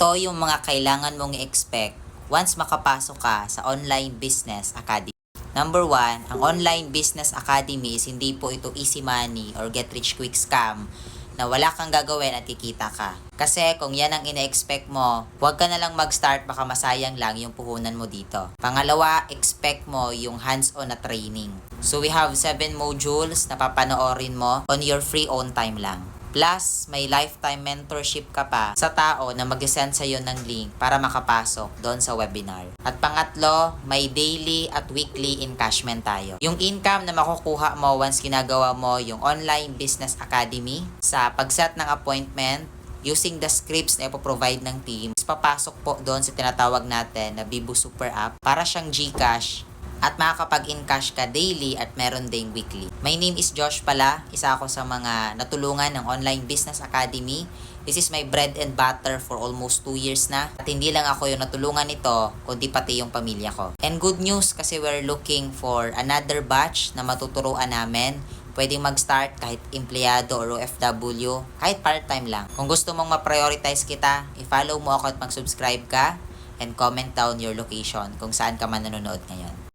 Ito yung mga kailangan mong i-expect once makapasok ka sa Online Business Academy. Number one, ang Online Business Academy is hindi po ito easy money or get rich quick scam na wala kang gagawin at kikita ka. Kasi kung yan ang ine-expect mo, huwag ka na lang mag-start baka masayang lang yung puhunan mo dito. Pangalawa, expect mo yung hands-on na training. So we have 7 modules na papanoorin mo on your free own time lang. Plus, may lifetime mentorship ka pa sa tao na mag-send sa'yo ng link para makapasok doon sa webinar. At pangatlo, may daily at weekly encashment tayo. Yung income na makukuha mo once ginagawa mo yung Online Business Academy sa pagset ng appointment, using the scripts na ipoprovide ng team, papasok po doon sa tinatawag natin na Bibu Super App para siyang GCash at makakapag-encash ka daily at meron ding weekly. My name is Josh pala, isa ako sa mga natulungan ng Online Business Academy. This is my bread and butter for almost 2 years na. At hindi lang ako yung natulungan nito, kundi pati yung pamilya ko. And good news kasi we're looking for another batch na matuturuan namin pwedeng mag-start kahit empleyado or OFW, kahit part-time lang. Kung gusto mong ma-prioritize kita, i-follow mo ako at mag-subscribe ka and comment down your location kung saan ka man nanonood ngayon.